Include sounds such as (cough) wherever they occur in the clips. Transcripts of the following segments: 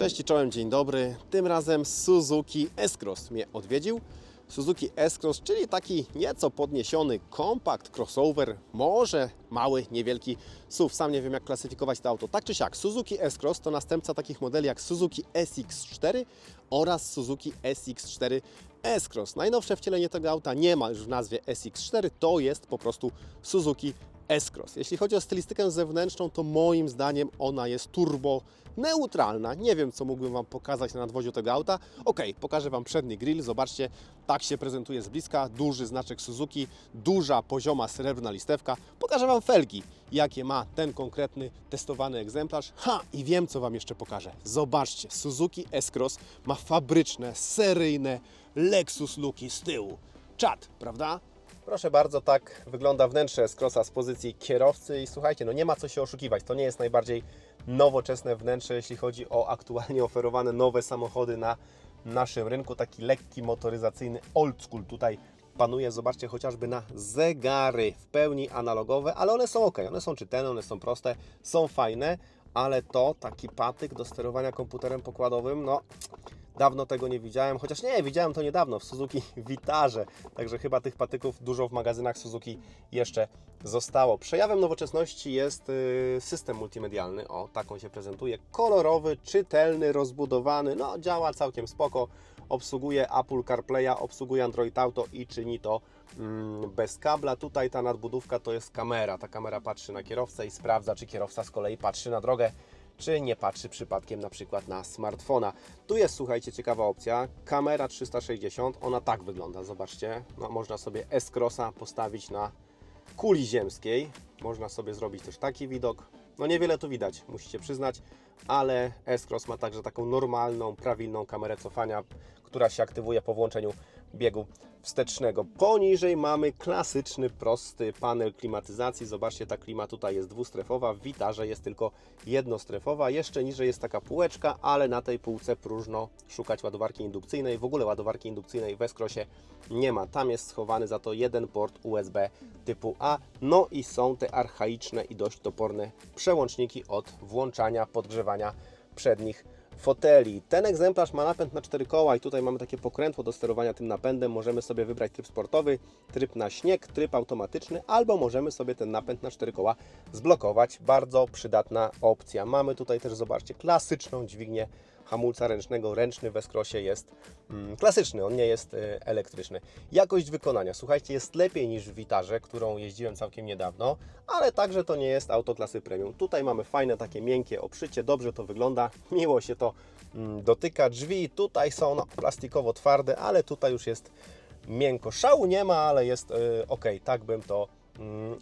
Cześć i czołem, dzień dobry. Tym razem Suzuki S-Cross mnie odwiedził. Suzuki S-Cross, czyli taki nieco podniesiony kompakt, crossover, może mały, niewielki SUV. Sam nie wiem jak klasyfikować to auto. Tak czy siak, Suzuki S-Cross to następca takich modeli jak Suzuki SX4 oraz Suzuki SX4 S-Cross. Najnowsze wcielenie tego auta nie ma już w nazwie SX4, to jest po prostu Suzuki S-Cross. Jeśli chodzi o stylistykę zewnętrzną, to moim zdaniem ona jest turbo neutralna. Nie wiem, co mógłbym Wam pokazać na nadwoziu tego auta. Ok, pokażę Wam przedni grill. Zobaczcie, tak się prezentuje z bliska. Duży znaczek Suzuki, duża, pozioma, srebrna listewka. Pokażę Wam felgi, jakie ma ten konkretny testowany egzemplarz. Ha, i wiem, co Wam jeszcze pokażę. Zobaczcie, Suzuki S-Cross ma fabryczne, seryjne Lexus luki z tyłu. Czad, prawda? Proszę bardzo, tak wygląda wnętrze S-Crossa z pozycji kierowcy i słuchajcie, no nie ma co się oszukiwać, to nie jest najbardziej nowoczesne wnętrze, jeśli chodzi o aktualnie oferowane nowe samochody na naszym rynku, taki lekki motoryzacyjny old school tutaj panuje, zobaczcie chociażby na zegary w pełni analogowe, ale one są ok, one są czytelne, one są proste, są fajne, ale to taki patyk do sterowania komputerem pokładowym, no Dawno tego nie widziałem, chociaż nie, widziałem to niedawno w Suzuki (laughs) Vitarze, także chyba tych patyków dużo w magazynach Suzuki jeszcze zostało. Przejawem nowoczesności jest y, system multimedialny, o taką się prezentuje, kolorowy, czytelny, rozbudowany, no działa całkiem spoko, obsługuje Apple CarPlaya, obsługuje Android Auto i czyni to mm, bez kabla. Tutaj ta nadbudówka to jest kamera, ta kamera patrzy na kierowcę i sprawdza, czy kierowca z kolei patrzy na drogę czy nie patrzy przypadkiem na przykład na smartfona. Tu jest, słuchajcie, ciekawa opcja, kamera 360, ona tak wygląda, zobaczcie, no, można sobie S-Crossa postawić na kuli ziemskiej, można sobie zrobić też taki widok, no niewiele tu widać, musicie przyznać, ale S-Cross ma także taką normalną, prawilną kamerę cofania, która się aktywuje po włączeniu biegu wstecznego. Poniżej mamy klasyczny, prosty panel klimatyzacji. Zobaczcie, ta klima tutaj jest dwustrefowa, w Witarze jest tylko jednostrefowa. Jeszcze niżej jest taka półeczka, ale na tej półce próżno szukać ładowarki indukcyjnej. W ogóle ładowarki indukcyjnej w S-Crossie nie ma. Tam jest schowany za to jeden port USB typu A. No i są te archaiczne i dość toporne przełączniki od włączania, podgrzewania przednich foteli. Ten egzemplarz ma napęd na 4 koła i tutaj mamy takie pokrętło do sterowania tym napędem. Możemy sobie wybrać tryb sportowy, tryb na śnieg, tryb automatyczny, albo możemy sobie ten napęd na 4 koła zblokować. Bardzo przydatna opcja. Mamy tutaj też, zobaczcie, klasyczną dźwignię hamulca ręcznego. Ręczny w S-Crossie jest mm, klasyczny, on nie jest y, elektryczny. Jakość wykonania, słuchajcie, jest lepiej niż w Witarze, którą jeździłem całkiem niedawno, ale także to nie jest auto klasy premium. Tutaj mamy fajne takie miękkie obszycie, dobrze to wygląda, miło się to mm, dotyka. Drzwi tutaj są no, plastikowo twarde, ale tutaj już jest miękko. Szału nie ma, ale jest y, ok, tak bym to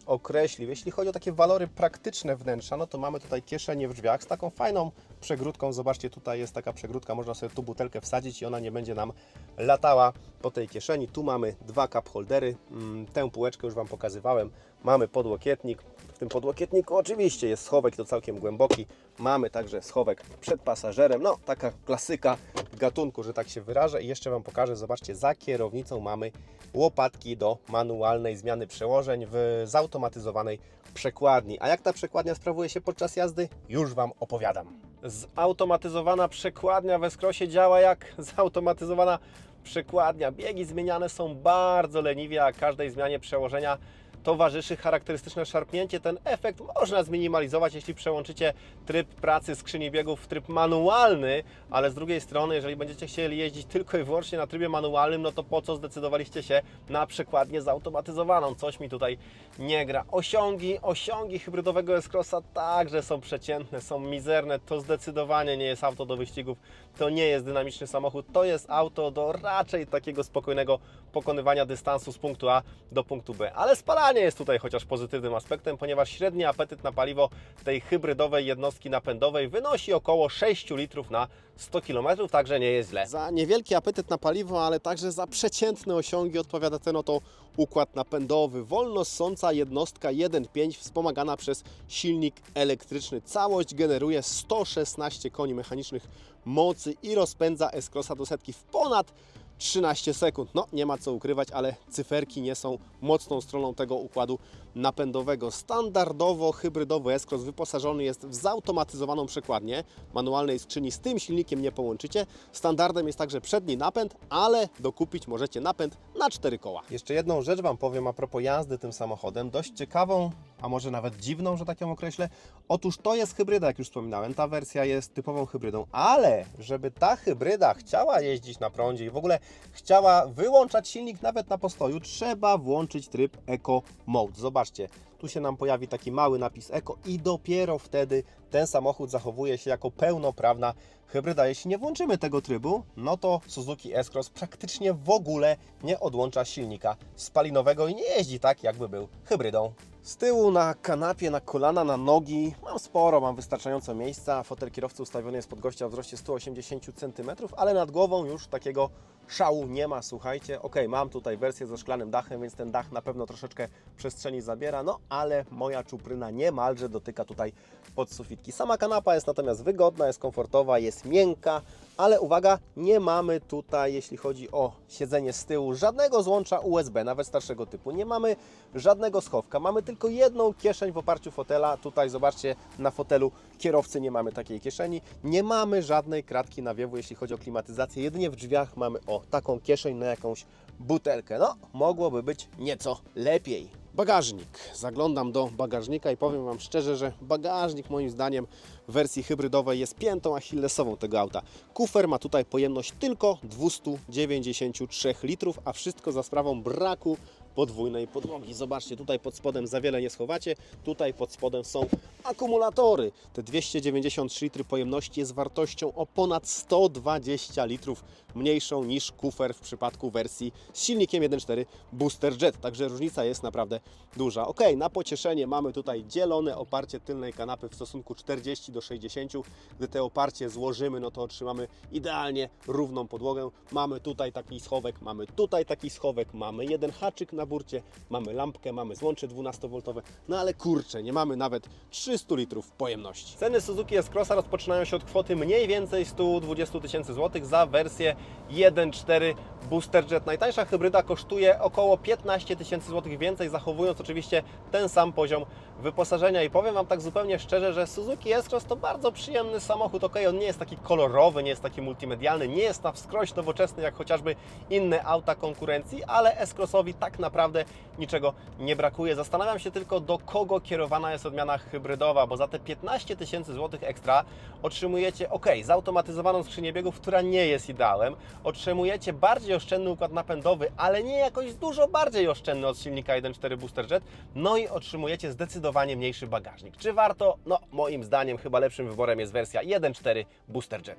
określił. Jeśli chodzi o takie walory praktyczne wnętrza, no to mamy tutaj kieszenie w drzwiach z taką fajną przegródką. Zobaczcie, tutaj jest taka przegródka, można sobie tu butelkę wsadzić i ona nie będzie nam latała po tej kieszeni. Tu mamy dwa cup holdery, mm, tę półeczkę już Wam pokazywałem. Mamy podłokietnik. W tym podłokietniku oczywiście jest schowek, to całkiem głęboki. Mamy także schowek przed pasażerem. No, taka klasyka gatunku, że tak się wyrażę. I jeszcze Wam pokażę, zobaczcie, za kierownicą mamy łopatki do manualnej zmiany przełożeń w zautomatyzowanej przekładni. A jak ta przekładnia sprawuje się podczas jazdy? Już Wam opowiadam. Zautomatyzowana przekładnia w S-Crossie działa jak zautomatyzowana przekładnia. Biegi zmieniane są bardzo leniwie, a każdej zmianie przełożenia towarzyszy charakterystyczne szarpnięcie. Ten efekt można zminimalizować, jeśli przełączycie tryb pracy skrzyni biegów w tryb manualny, ale z drugiej strony, jeżeli będziecie chcieli jeździć tylko i wyłącznie na trybie manualnym, no to po co zdecydowaliście się na przekładnię zautomatyzowaną? Coś mi tutaj nie gra. Osiągi, osiągi hybrydowego S-Crossa także są przeciętne, są mizerne. To zdecydowanie nie jest auto do wyścigów, to nie jest dynamiczny samochód, to jest auto do raczej takiego spokojnego pokonywania dystansu z punktu A do punktu B. Ale spalanie jest tutaj chociaż pozytywnym aspektem, ponieważ średni apetyt na paliwo tej hybrydowej jednostki napędowej wynosi około 6 litrów na 100 km, także nie jest źle. Za niewielki apetyt na paliwo, ale także za przeciętne osiągi odpowiada ten oto układ napędowy. Wolno ssąca jednostka 1.5 wspomagana przez silnik elektryczny. Całość generuje 116 koni mechanicznych mocy i rozpędza S-Crossa do setki w ponad 13 sekund. No, nie ma co ukrywać, ale cyferki nie są mocną stroną tego układu napędowego. Standardowo hybrydowy S-Cross wyposażony jest w zautomatyzowaną przekładnię manualnej skrzyni. Z tym silnikiem nie połączycie. Standardem jest także przedni napęd, ale dokupić możecie napęd na cztery koła. Jeszcze jedną rzecz Wam powiem a propos jazdy tym samochodem. Dość ciekawą, a może nawet dziwną, że tak ją określę. Otóż to jest hybryda, jak już wspominałem. Ta wersja jest typową hybrydą, ale żeby ta hybryda chciała jeździć na prądzie i w ogóle chciała wyłączać silnik nawet na postoju, trzeba włączyć tryb Eco Mode. Zobaczcie, tu się nam pojawi taki mały napis Eco i dopiero wtedy ten samochód zachowuje się jako pełnoprawna hybryda. Jeśli nie włączymy tego trybu, no to Suzuki S-Cross praktycznie w ogóle nie odłącza silnika spalinowego i nie jeździ tak, jakby był hybrydą. Z tyłu na kanapie, na kolana, na nogi mam sporo, mam wystarczająco miejsca. Fotel kierowcy ustawiony jest pod gościa o wzroście 180 cm, ale nad głową już takiego szału nie ma, słuchajcie. Ok, mam tutaj wersję ze szklanym dachem, więc ten dach na pewno troszeczkę przestrzeni zabiera, no ale moja czupryna niemalże dotyka tutaj podsufitki. Sama kanapa jest natomiast wygodna, jest komfortowa, jest miękka, ale uwaga, nie mamy tutaj, jeśli chodzi o siedzenie z tyłu, żadnego złącza USB, nawet starszego typu. Nie mamy żadnego schowka, mamy tylko jedną kieszeń w oparciu fotela. Tutaj zobaczcie, na fotelu kierowcy nie mamy takiej kieszeni. Nie mamy żadnej kratki nawiewu, jeśli chodzi o klimatyzację. Jedynie w drzwiach mamy taką kieszeń na jakąś butelkę. No, mogłoby być nieco lepiej. Bagażnik. Zaglądam do bagażnika i powiem Wam szczerze, że bagażnik moim zdaniem w wersji hybrydowej jest piętą achillesową tego auta. Kufer ma tutaj pojemność tylko 293 litrów, a wszystko za sprawą braku podwójnej podłogi. Zobaczcie, tutaj pod spodem za wiele nie schowacie, tutaj pod spodem są akumulatory. Te 293 litry pojemności jest wartością o ponad 120 litrów mniejszą niż kufer w przypadku wersji z silnikiem 1.4 Booster Jet, także różnica jest naprawdę duża. Ok, na pocieszenie mamy tutaj dzielone oparcie tylnej kanapy w stosunku 40 do 60. Gdy te oparcie złożymy, no to otrzymamy idealnie równą podłogę. Mamy tutaj taki schowek, mamy tutaj taki schowek, mamy jeden haczyk na burcie, mamy lampkę, mamy złącze 12V, no ale kurczę, nie mamy nawet 300 litrów pojemności. Ceny Suzuki S-Crossa rozpoczynają się od kwoty mniej więcej 120 tysięcy złotych za wersję 1.4 Booster Jet. Najtańsza hybryda kosztuje około 15 tysięcy złotych więcej, zachowując oczywiście ten sam poziom wyposażenia. I powiem Wam tak zupełnie szczerze, że Suzuki S-Cross to bardzo przyjemny samochód. Ok, on nie jest taki kolorowy, nie jest taki multimedialny, nie jest na wskroś nowoczesny jak chociażby inne auta konkurencji, ale S-Crossowi tak naprawdę niczego nie brakuje. Zastanawiam się tylko, do kogo kierowana jest odmiana hybrydowa, bo za te 15 tysięcy złotych ekstra otrzymujecie, ok, zautomatyzowaną skrzynię biegów, która nie jest ideałem, otrzymujecie bardziej oszczędny układ napędowy, ale nie jakoś dużo bardziej oszczędny od silnika 1.4 Booster Jet, no i otrzymujecie zdecydowanie mniejszy bagażnik. Czy warto? No, moim zdaniem chyba lepszym wyborem jest wersja 1.4 Booster Jet.